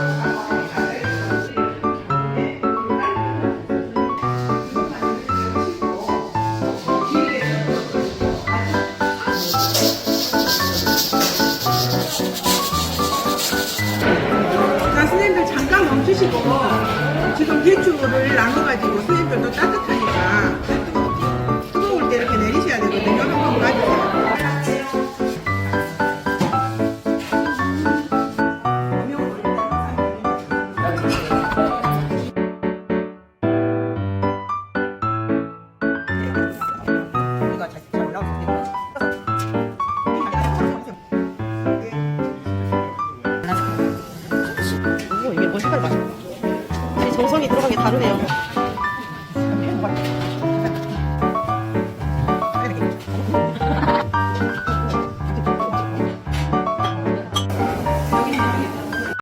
자, 선생님들 잠깐 멈추시고 지금 대추를 나눠 색깔이 맛있다. 정성이 들어간 게 다르네요.